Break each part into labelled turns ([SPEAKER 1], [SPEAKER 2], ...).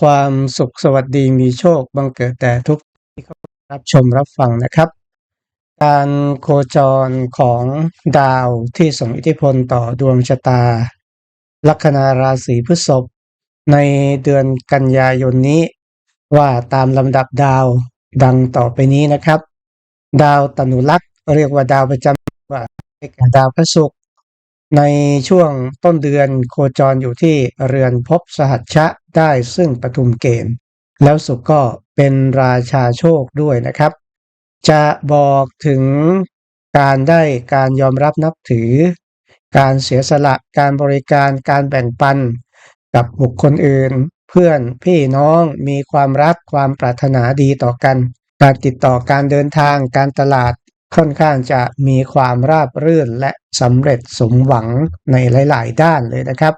[SPEAKER 1] ความสุขสวัสดีมีโชคบังเกิดแต่ทุกที่เข้ารับชมรับฟังนะครับ การโคจรของดาวที่ส่งอิทธิพลต่อดวงชะตา ลัคนาราศีพฤษภในเดือนกันยายนนี้ ว่าตามลำดับดาวดังต่อไปนี้นะครับ ดาวตนุลักษ์เรียกว่าดาวประจำว่าได้แก่ดาวพระศุกร์ ในช่วงต้นเดือนโคจรอยู่ที่เรือนภพสหัชชะได้ซึ่งปฐุมเกณฑ์ แล้วสุขก็เป็นราชาโชคด้วยนะครับ จะบอกถึงการได้การยอมรับนับถือ การเสียสละการบริการการแบ่งปัน กับบุคคลอื่น เพื่อนพี่น้องมีความรักความปรารถนาดีต่อกัน การติดต่อการเดินทางการตลาด ค่อนข้างจะมีความราบรื่นและสำเร็จสมหวังในหลาย ๆ ด้านเลยนะครับ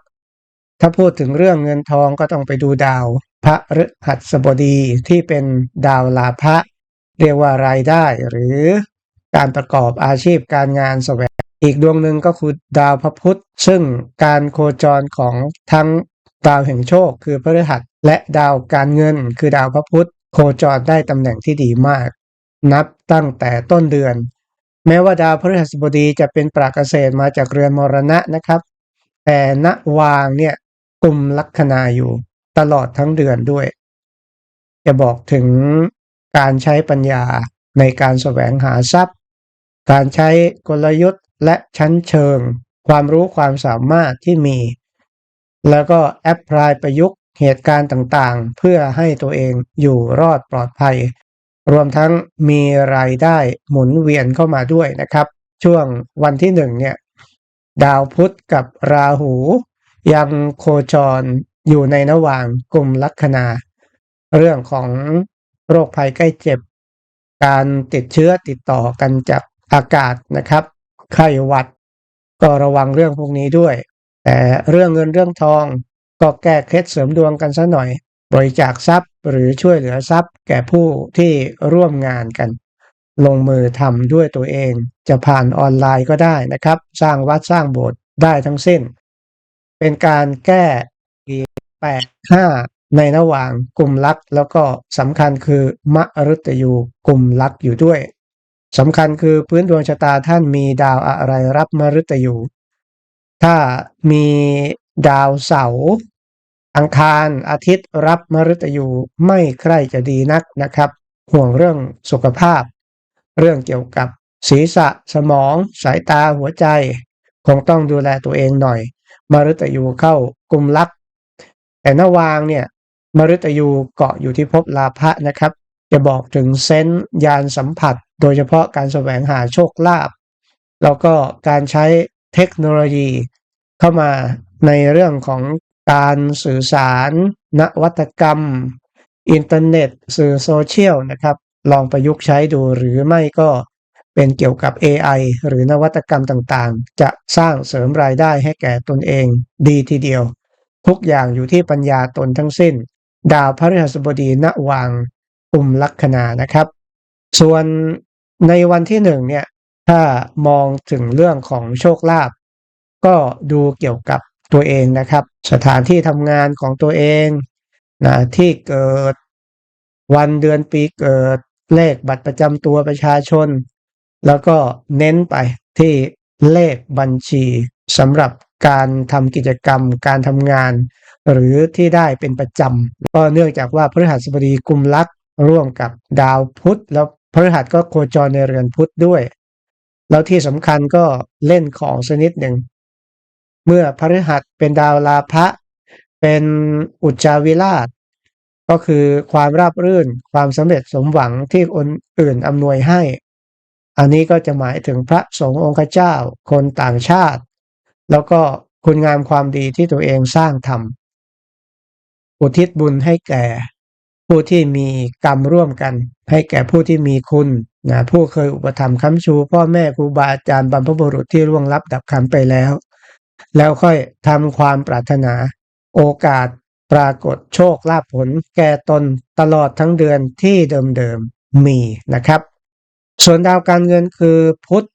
[SPEAKER 1] ถ้าพูดถึงเรื่องเงินทองก็ต้องไปดูดาว พระฤหัสบดีที่เป็นดาวลาภะเรียกว่ารายได้หรือการประกอบอาชีพการงานแสวงอีกดวงหนึ่งก็คือดาวพระพุธซึ่งการโคจรของทั้งดาวแห่งโชคคือพฤหัส และดาวการเงินคือดาวพระพุธโคจรได้ตำแหน่งที่ดีมาก นับตั้งแต่ต้นเดือน แม้ว่าดาวพฤหัสบดีจะเป็นปราเกษตรมาจากเรือนมรณะนะครับ แต่ณวางเนี่ยกลุ่มลัคนาอยู่ตลอดทั้งเดือนด้วย จะบอกถึงการใช้ปัญญาในการแสวงหาทรัพย์ การใช้กลยุทธ์และชั้นเชิง ความรู้ความสามารถที่มี แล้วก็แอพพลายประยุกต์เหตุการณ์ต่างๆ เพื่อให้ตัวเองอยู่รอดปลอดภัย รวมทั้งมีรายได้หมุนเวียนเข้ามาด้วยนะครับ ช่วงวันที่หนึ่งเนี่ยดาวพุธกับราหู ยังโคจรอยู่ในระหว่างกลุ่มลัคนา เรื่องของโรคภัยใกล้เจ็บ การติดเชื้อติดต่อกันจากอากาศนะครับ ไข้หวัด ก็ระวังเรื่องพวกนี้ด้วย แต่เรื่องเงินเรื่องทองก็แก้เคล็ดเสริมดวงกันซะหน่อย บริจาคทรัพย์หรือช่วยเหลือทรัพย์ แก่ผู้ที่ร่วมงานกัน ลงมือทำด้วยตัวเอง จะผ่านออนไลน์ก็ได้นะครับ สร้างวัดสร้างโบสถ์ได้ทั้งสิ้น เป็นการแก้ปีแปดห้าในระหว่างกลุ่มลักแล้วก็สำคัญคือมฤตยูกลุ่มลักอยู่ด้วยสำคัญคือพื้นดวงชะตาท่านมีดาวอะไรรับมฤตยูถ้ามีดาวเสาร์ อังคารอาทิตย์รับมฤตยูไม่ใครจะดีนักนะครับ ห่วงเรื่องสุขภาพ เรื่องเกี่ยวกับศีรษะสมอง สายตาหัวใจ คงต้องดูแลตัวเองหน่อย มฤตยูเข้ากลุ่มลัก แต่นวางเนี่ยมฤตยูเกาะอยู่ที่ภพลาภะนะครับ จะบอกถึงเซนส์ยานสัมผัส โดยเฉพาะการแสวงหาโชคลาภแล้วก็การใช้เทคโนโลยี เข้ามาในเรื่องของ การสื่อสาร นวัตกรรม อินเทอร์เน็ต สื่อโซเชียลนะครับ ลองประยุกต์ใช้ดูหรือไม่ก็เป็นเกี่ยวกับ AI หรือนวัตกรรมต่างๆ จะสร้างเสริมรายได้ให้แก่ตนเองดีทีเดียว ทุกอย่างอยู่ที่ปัญญาตนทั้งสิ้น ดาวพฤหัสบดีณวางกลุ่มลัคนานะครับ ส่วนในวันที่หนึ่งเนี่ยถ้ามองถึงเรื่องของโชคลาภก็ดูเกี่ยวกับ ตัวเองนะครับ สถานที่ทำงานของตัวเองนะที่เกิดวันเดือนปีเกิดเลขบัตรประจำตัวประชาชน แล้วก็เน้นไปที่เลขบัญชีสำหรับการทำกิจกรรม การทำงาน หรือที่ได้เป็นประจำก็เนื่องจากว่าพฤหัสบดีกุมลักร่วมกับดาวพุธ แล้วพฤหัสก็โคจรในเรือนพุธด้วย แล้วที่สำคัญก็เล่นของชนิดหนึ่ง เมื่อพฤหัสเป็นดาวลาภะเป็นอุจจาวิราช ก็คือความราบรื่นความสำเร็จสมหวังที่คนอื่นอำนวยให้ อันนี้ก็จะหมายถึงพระสงฆ์องค์เจ้า คนต่างชาติ แล้วก็คุณงามความดีที่ตัวเองสร้างทำอุทิศบุญให้แก่ ผู้ที่มีกรรมร่วมกัน ให้แก่ผู้ที่มีคุณนะผู้เคยอุปถัมภ์ค้ำชู พ่อแม่ครูบาอาจารย์บรรพบุรุษที่ร่วงลับดับขันไปแล้ว แล้วค่อยทำความปรารถนา โอกาสปรากฏโชคลาภผลแก่ตนตลอดทั้งเดือนที่เดิมๆมีนะครับ ส่วนดาวการเงินคือพุธ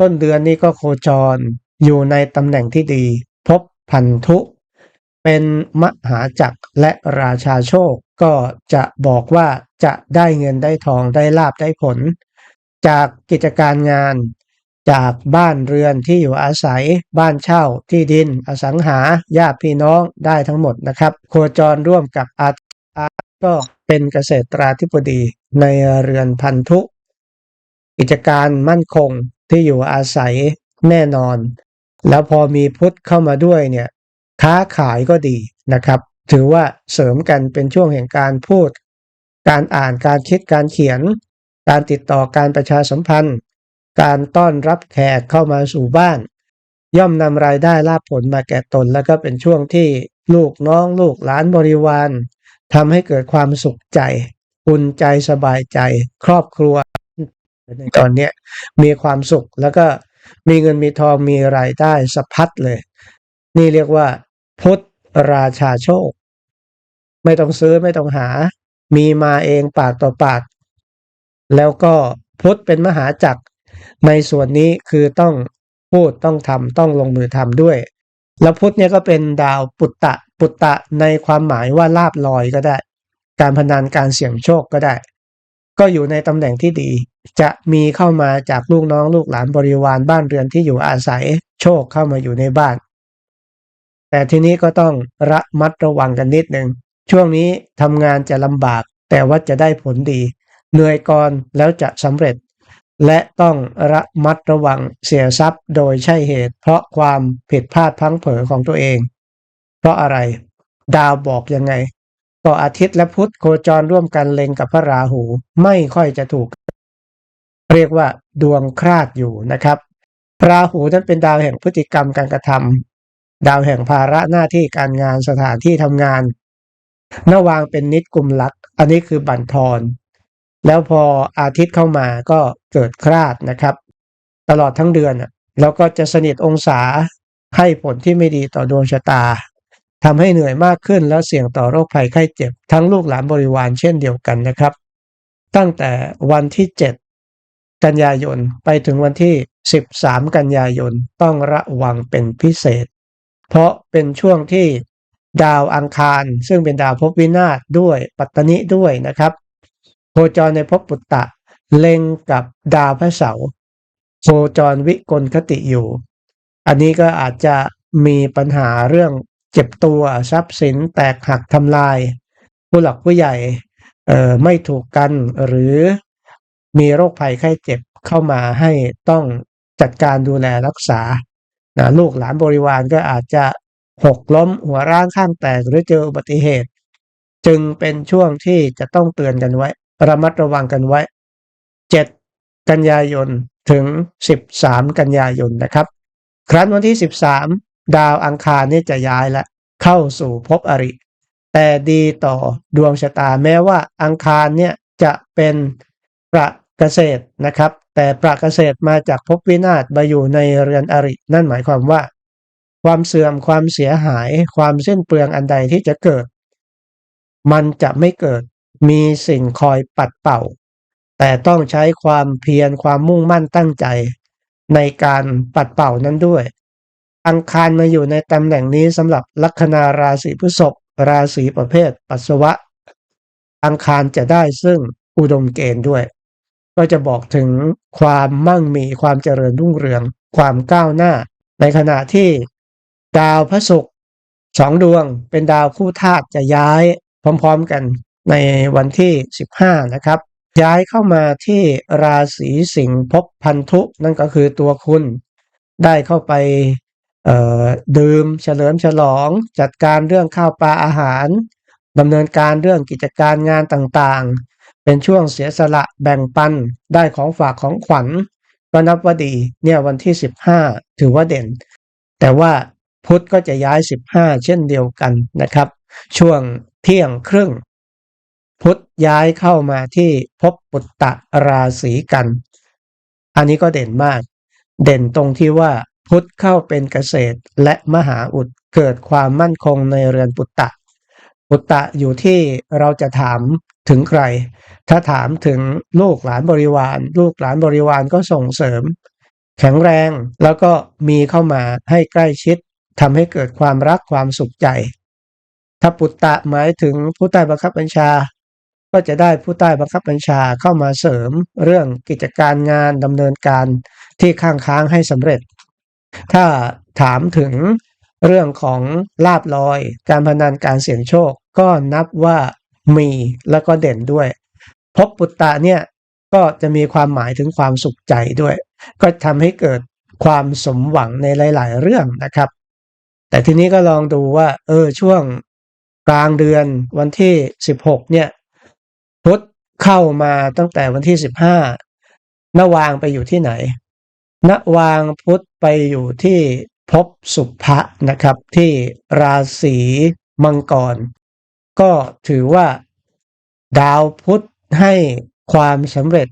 [SPEAKER 1] ต้นเดือนนี้ก็โคจร อยู่ในตำแหน่งที่ดี พบพันธุ เป็นมหาจักรและราชาโชคก็จะบอกว่าจะได้เงินได้ทองได้ลาบได้ผล จากกิจการงาน จากบ้านเรือนที่อยู่อาศัย บ้านเช่า ที่ดิน อสังหาญาติพี่น้องได้ทั้งหมดนะครับ โคจรร่วมกับอาอาก็เป็นเกษตราธิบดีในเรือนพันธุ กิจการมั่นคงที่อยู่อาศัยแน่นอน แล้วพอมีพุทธเข้ามาด้วยเนี่ยค้าขายก็ดีนะครับ ถือว่าเสริมกันเป็นช่วงแห่งการพูด การอ่านการคิดการเขียน การติดต่อการประชาสัมพันธ์ การต้อนรับแขกเข้ามาสู่บ้าน ย่อมนำรายได้ลาภผลมาแก่ตน แล้วก็เป็นช่วงที่ลูกน้องลูกหลานบริวารทำให้เกิดความสุขใจอุ่นใจสบายใจ ครอบครัวในตอนนี้มีความสุขแล้วก็มีเงินมีทองมีรายได้สะพัดเลย นี่เรียกว่า พุทธราชาโชค ไม่ต้องซื้อไม่ต้องหา มีมาเองปากต่อปาก แล้วก็พุทธเป็นมหาจักร ในส่วนนี้คือต้องพูดต้องทำต้องลงมือทำด้วย แล้วพุทธเนี่ยก็เป็นดาวปุตตะปุตตะในความหมายว่าลาบลอยก็ได้ การพนันการเสี่ยงโชคก็ได้ ก็อยู่ในตำแหน่งที่ดี จะมีเข้ามาจากลูกน้องลูกหลานบริวารบ้านเรือนที่อยู่อาศัยโชคเข้ามาอยู่ในบ้าน แต่ทีนี้ก็ต้องระมัดระวังกันนิดหนึ่งช่วงนี้ทำงานจะลำบากแต่ว่าจะได้ผลดี เหนื่อยก่อนแล้วจะสำเร็จ และต้องระมัดระวังเสียทรัพย์โดยใช่เหตุ เพราะความผิดพลาดพลั้งเผลอของตัวเอง เพราะอะไร ดาวบอกยังไง ก็อาทิตย์และพุธโคจรร่วมกันเล็งกับพระราหูไม่ค่อยจะถูก เรียกว่า ดวงคราดอยู่นะครับ ราหูนั้นเป็นดาวแห่งพฤติกรรมการกระทำดาวแห่งภาระหน้าที่การงานสถานที่ทำงานนวางเป็นนิดกลุ่มลัก อันนี้คือบั่นทอน แล้วพออาทิตย์เข้ามาก็เกิดคราดนะครับ ตลอดทั้งเดือนแล้วก็จะสนิทองศาให้ผลที่ไม่ดีต่อดวงชะตาทำให้เหนื่อยมากขึ้นแล้วเสี่ยงต่อโรคภัยไข้เจ็บ ทั้งลูกหลานบริวารเช่นเดียวกันนะครับ ตั้งแต่วันที่ 7 กันยายนไปถึงวันที่ 13 กันยายนต้องระวังเป็นพิเศษ เพราะเป็นช่วงที่ดาวอังคาร ซึ่งเป็นดาวภพวินาศด้วยปัตตนิด้วยนะครับ โคจรในภพปุตตะ เล็งกับดาวพระเสาร์โคจรวิกลคติอยู่ อันนี้ก็อาจจะมีปัญหาเรื่องเจ็บตัวทรัพย์สินแตกหักทำลาย ผู้หลักผู้ใหญ่ไม่ถูกกันหรือมีโรคภัยไข้เจ็บเข้ามาให้ต้องจัดการดูแลรักษานะลูกหลานบริวารก็อาจจะหกล้มหัวร่างข้างแตกหรือเจออุบัติเหตุ จึงเป็นช่วงที่จะต้องเตือนกันไว้ ระมัดระวังกันไว้ 7 กันยายนถึง 13 กันยายนนะครับ ครั้นวันที่ 13 ดาวอังคารนี่จะย้ายละเข้าสู่ภพอริ แต่ดีต่อดวงชะตาแม้ว่าอังคารเนี่ยจะเป็นประเกษตรนะครับ แต่ประเกษตรมาจากภพวินาศมาอยู่ในเรือนอริ นั่นหมายความว่า ความเสื่อมความเสียหาย ความเส้นเปลืองอันใดที่จะเกิด มันจะไม่เกิด มีสิ่งคอยปัดเป่า แต่ต้องใช้ความเพียรความมุ่งมั่นตั้งใจ ในการปัดเป่านั้นด้วย อังคารมาอยู่ในตำแหน่งนี้สำหรับลัคนาราศีพฤษภราศีประเภทปัสสาวะ อังคารจะได้ซึ่งอุดมเกณฑ์ด้วย ก็จะบอกถึงความมั่งมีความเจริญรุ่งเรือง ความก้าวหน้า ในขณะที่ดาวพระศุกร์สองดวงเป็นดาวคู่ธาตุจะย้ายพร้อมๆกัน ในวันที่ 15 นะครับ ย้ายเข้ามาที่ราศีสิงห์ภพพันธุ นั่นก็คือตัวคุณ ได้เข้าไปดื่มเฉลิมฉลอง จัดการเรื่องข้าวปลาอาหารดำเนินการเรื่องกิจการงานต่างๆ เป็นช่วงเสียสละแบ่งปันได้ของฝากของขวัญก็นับว่าดีเนี่ยวันที่ 15 ถือว่าเด่น แต่ว่าพุธก็จะย้าย 15 เช่นเดียวกันนะครับ ช่วงเที่ยงครึ่ง พุธย้ายเข้ามาที่ภพปุตตะราศีกัน อันนี้ก็เด่นมาก เด่นตรงที่ว่าพุธเข้าเป็นเกษตรและมหาอุดเกิดความมั่นคงในเรือนปุตตะ ปุตตะอยู่ที่เราจะถามถึงใคร ถ้าถามถึงลูกหลานบริวาร ลูกหลานบริวารก็ส่งเสริม แข็งแรงแล้วก็มีเข้ามาให้ใกล้ชิดทำให้เกิดความรักความสุขใจถ้าปุตตะหมายถึงผู้ใต้บังคับบัญชา ก็จะได้ผู้ใต้บังคับบัญชาเข้ามาเสริมเรื่องกิจการงานดำเนินการที่ข้างค้างให้สำเร็จ ถ้าถามถึงเรื่องของลาบลอย การพนันการเสี่ยงโชค ก็นับว่ามีแล้วก็เด่นด้วยพบปุตตะเนี่ยก็จะมีความหมายถึงความสุขใจด้วย ก็ทำให้เกิดความสมหวังในหลาย ๆ เรื่องนะครับ แต่ทีนี้ก็ลองดูว่า เออช่วงกลางเดือนวันที่ 16 เนี่ย พุธเข้ามาตั้งแต่วันที่15นวางไปอยู่ที่ไหนนวางพุธไปอยู่ที่ภพสุภะนะครับ ที่ราศีมังกร ก็ถือว่าดาวพุธให้ความสำเร็จ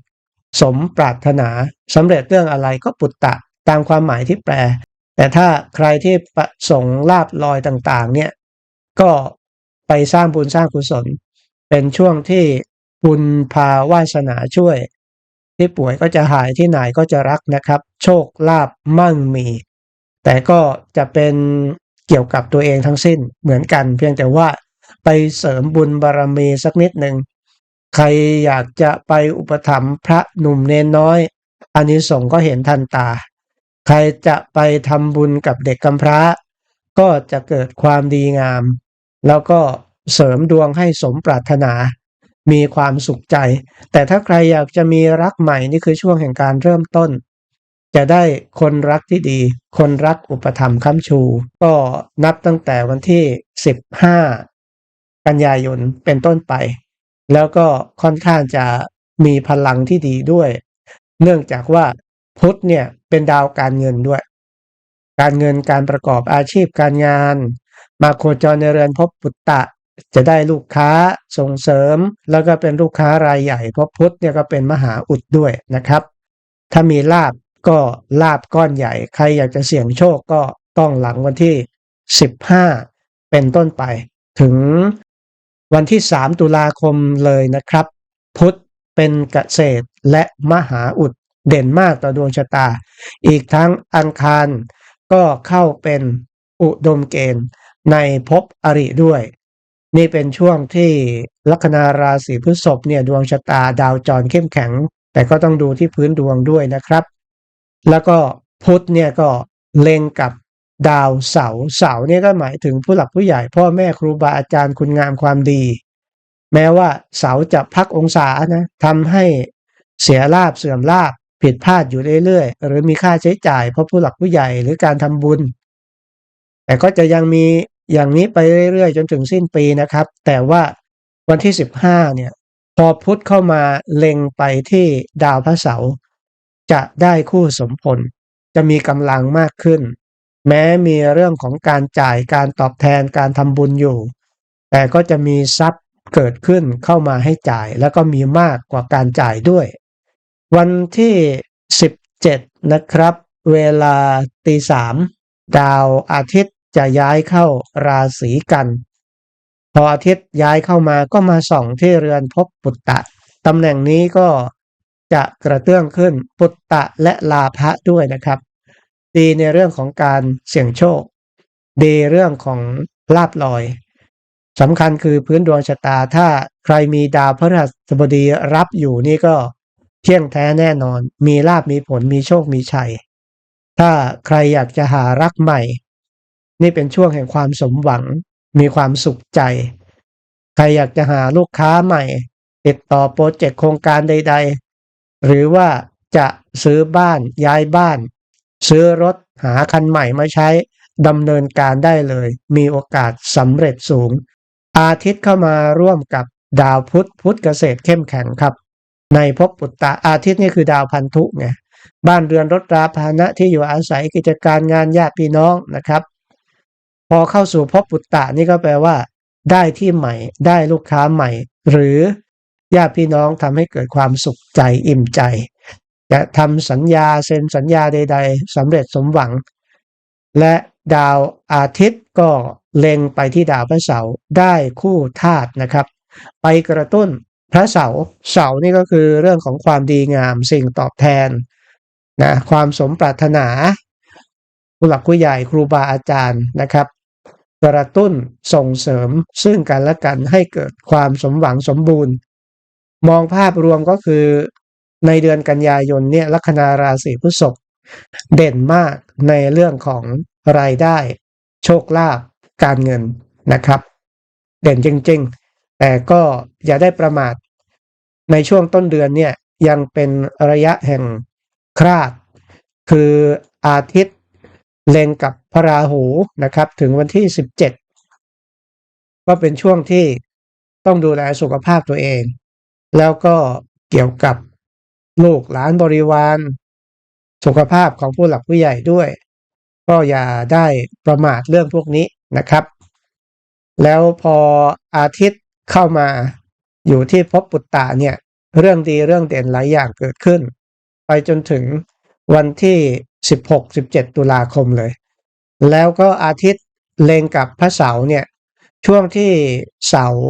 [SPEAKER 1] สมปรารถนาสำเร็จเรื่องอะไรก็ปุตตะตามความหมายที่แปล แต่ถ้าใครที่ประสงค์ลาบลอยต่างๆ เนี่ย ก็ไปสร้างบุญสร้างกุศล เป็นช่วงที่ บุญพาวาสนาช่วย ที่ป่วยก็จะหายที่ไหนก็จะรักนะครับ โชคลาบมั่งมี แต่ก็จะเป็นเกี่ยวกับตัวเองทั้งสิ้นเหมือนกัน เพียงแต่ว่าไปเสริมบุญบารรมีสักนิดหนึ่งใครอยากจะไปอุปถัมภ์พระหนุ่มเนนน้อยอานิสงส์ก็เห็นทันตา ใครจะไปทำบุญกับเด็กกำพร้า ก็จะเกิดความดีงาม แล้วก็เสริมดวงให้สมปรารถนา มีความสุขใจ แต่ถ้าใครอยากจะมีรักใหม่นี่คือช่วงแห่งการเริ่มต้น จะได้คนรักที่ดี คนรักอุปถัมภ์ค้ำชู ก็นับตั้งแต่วันที่ 15 กันยายนเป็นต้นไป แล้วก็ค่อนข้างจะมีพลังที่ดีด้วย เนื่องจากว่าพุธเนี่ยเป็นดาวการเงินด้วย การเงินการประกอบอาชีพการงาน มาโคจรในเรือนพบปุตตะ จะได้ลูกค้าส่งเสริม แล้วก็เป็นลูกค้ารายใหญ่เพราะพุทธเนี่ยก็เป็นมหาอุดด้วยนะครับ ถ้ามีลาบก็ลาบก้อนใหญ่ ใครอยากจะเสี่ยงโชคก็ต้องหลังวันที่ 15 เป็นต้นไป ถึงวันที่ 3 ตุลาคมเลยนะครับ พุทธเป็นเกษตรและมหาอุดเด่นมากต่อดวงชะตา อีกทั้งอังคารก็เข้าเป็นอุดมเกณฑ์ในภพอริด้วย นี่เป็นช่วงที่ลัคนาราศีพฤษภเนี่ยดวงชะตาดาวจรเข้มแข็ง แต่ก็ต้องดูที่พื้นดวงด้วยนะครับ แล้วก็พุธเนี่ยก็เล็งกับดาวเสาเสาร์เนี่ยก็หมายถึงผู้หลักผู้ใหญ่พ่อแม่ครูบาอาจารย์คุณงามความดี แม้ว่าเสาร์จะพักองศานะทำให้เสียลาบเสื่อมลาบผิดพลาดอยู่เรื่อยๆ หรือมีค่าใช้จ่ายเพราะผู้หลักผู้ใหญ่หรือการทำบุญ แต่ก็จะยังมี อย่างนี้ไปเรื่อยๆ จนถึงสิ้นปีนะครับ แต่ว่าวันที่ 15เนี่ยพอพุธเข้ามาเล็งไปที่ดาวพระเสาร์จะได้คู่สมผล จะมีกำลังมากขึ้น แม้มีเรื่องของการจ่ายการตอบแทนการทำบุญอยู่ แต่ก็จะมีทรัพย์เกิดขึ้นเข้ามาให้จ่ายแล้วก็มีมากกว่าการจ่ายด้วย วันที่ 17 นะครับ เวลาตีสามดาวอาทิตย์ จะย้ายเข้าราศีกัน พออาทิตย์ย้ายเข้ามาก็มาส่องที่เรือนพบปุตตะตำแหน่งนี้ก็จะกระเตื้องขึ้นปุตตะและลาภะด้วยนะครับ ดีในเรื่องของการเสี่ยงโชค ดีเรื่องของลาบลอยสำคัญคือพื้นดวงชะตาถ้าใครมีดาวพฤหัสบดีรับอยู่นี่ก็เที่ยงแท้แน่นอน มีลาบมีผลมีโชคมีชัย ถ้าใครอยากจะหารักใหม่ นี่เป็นช่วงแห่งความสมหวัง มีความสุขใจ ใครอยากจะหาลูกค้าใหม่ ติดต่อโปรเจกต์โครงการใด ๆ หรือว่าจะซื้อบ้านย้ายบ้าน ซื้อรถหาคันใหม่มาใช้ดำเนินการได้เลย มีโอกาสสำเร็จสูง อาทิตย์เข้ามาร่วมกับดาวพุธพุธเกษตรเข้มแข็งครับ ในภพปุตตะอาทิตย์นี่คือดาวพันธุไงบ้านเรือนรถราพานะที่อยู่อาศัยกิจการงานญาติพี่น้องนะครับ พอเข้าสู่ภพปุตตะนี่ก็แปลว่า ได้ที่ใหม่ ได้ลูกค้าใหม่ หรือญาติพี่น้องทำให้เกิดความสุขใจอิ่มใจจะทำสัญญาเซ็นสัญญาใด ๆสำเร็จสมหวัง และดาวอาทิตย์ก็เล็งไปที่ดาวพระเสาร์ได้คู่ธาตุนะครับ ไปกระตุ้นพระเสาร์เสาร์นี่ก็คือเรื่องของความดีงามสิ่งตอบแทนนะความสมปรารถนาผู้หลักผู้ใหญ่ครูบาอาจารย์นะครับ กระตุ้นส่งเสริมซึ่งกันและกันให้เกิดความสมหวังสมบูรณ์ มองภาพรวมก็คือในเดือนกันยายนเนี่ยลัคนาราศีพฤษภเด่นมากในเรื่องของรายได้ โชคลาภการเงินนะครับ เด่นจริง ๆ แต่ก็อย่าได้ประมาท ในช่วงต้นเดือนเนี่ยยังเป็นระยะแห่งคราด คืออาทิตย์เล็งกับ พระราหูนะครับ ถึงวันที่ 17 ก็เป็นช่วงที่ต้องดูแลสุขภาพตัวเอง แล้วก็เกี่ยวกับลูกหลานบริวาร สุขภาพของผู้หลักผู้ใหญ่ด้วย ก็อย่าได้ประมาทเรื่องพวกนี้นะครับ แล้วพออาทิตย์เข้ามาอยู่ที่ภพปุตตะเนี่ย เรื่องดีเรื่องเด่นหลายอย่างเกิดขึ้น ไปจนถึงวันที่ 16-17 ตุลาคมเลย แล้วก็อาทิตย์เล็งกับพระเสาร์เนี่ยช่วงที่เสาร์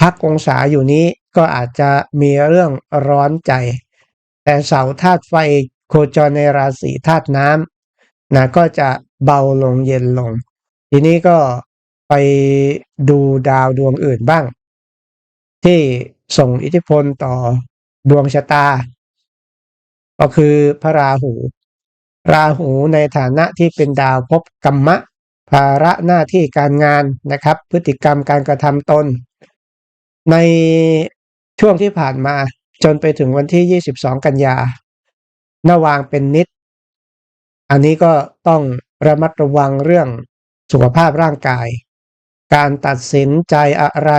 [SPEAKER 1] พักองศาอยู่นี้ก็อาจจะมีเรื่องร้อนใจ แต่เสาธาตุไฟโคจรในราศีธาตุน้ำนะก็จะเบาลงเย็นลง ทีนี้ก็ไปดูดาวดวงอื่นบ้าง ที่ส่งอิทธิพลต่อดวงชะตา ก็คือพระราหู ราหูในฐานะที่เป็นดาวภพกรรมะ ภาระหน้าที่การงานนะครับ พฤติกรรมการกระทำตน ในช่วงที่ผ่านมาจนไปถึงวันที่ 22 กันยานาวางเป็นนิด อันนี้ก็ต้องระมัดระวังเรื่องสุขภาพร่างกาย การตัดสินใจอะไร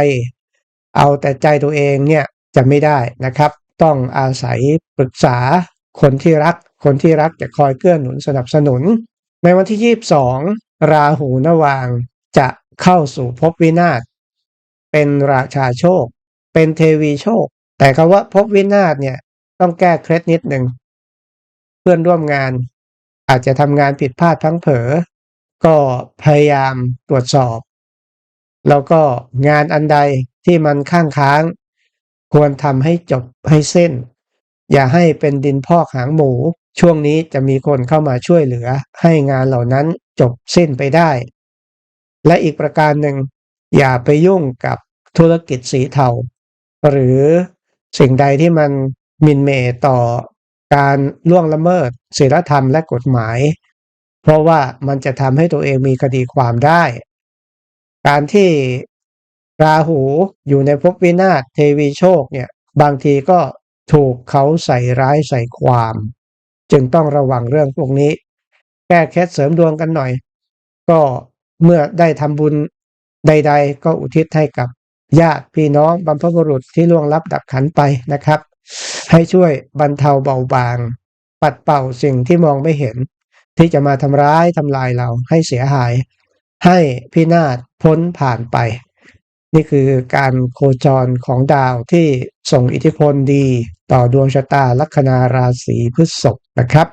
[SPEAKER 1] เอาแต่ใจตัวเองเนี่ยจะไม่ได้นะครับ ต้องอาศัยปรึกษาคนที่รัก คนที่รักจะคอยเกื้อหนุนสนับสนุน ในวันที่ 22 ราหูนวางจะเข้าสู่ภพวินาศ เป็นราชาโชค เป็นเทวีโชค แต่คำว่าภพวินาศเนี่ยต้องแก้เคล็ดนิดหนึ่ง เพื่อนร่วมงานอาจจะทำงานผิดพลาดพลั้งเผลอ ก็พยายามตรวจสอบ แล้วก็งานอันใดที่มันข้างค้าง ควรทำให้จบให้เส้น อย่าให้เป็นดินพอกหางหมู ช่วงนี้จะมีคนเข้ามาช่วยเหลือให้งานเหล่านั้นจบสิ้นไปได้ และอีกประการหนึ่ง อย่าไปยุ่งกับธุรกิจสีเทา หรือสิ่งใดที่มันมินเมต่อการล่วงละเมิดศีลธรรมและกฎหมาย เพราะว่ามันจะทำให้ตัวเองมีคดีความได้ การที่ราหูอยู่ในภพวินาศเทวีโชคเนี่ยบางทีก็ถูกเขาใส่ร้ายใส่ความ จึงต้องระวังเรื่องพวกนี้ แก้เคล็ดเสริมดวงกันหน่อย ก็เมื่อได้ทำบุญใด ๆ ก็อุทิศให้กับญาติพี่น้องบรรพบุรุษที่ล่วงลับดับขันไปนะครับ ให้ช่วยบรรเทาเบาบาง ปัดเป่าสิ่งที่มองไม่เห็น ที่จะมาทำร้ายทำลายเราให้เสียหาย ให้พินาศพ้นผ่านไป นี่คือการโคจรของดาวที่ส่งอิทธิพลดี ต่อดวงชะตาลัคนาราศีพฤษภนะครับ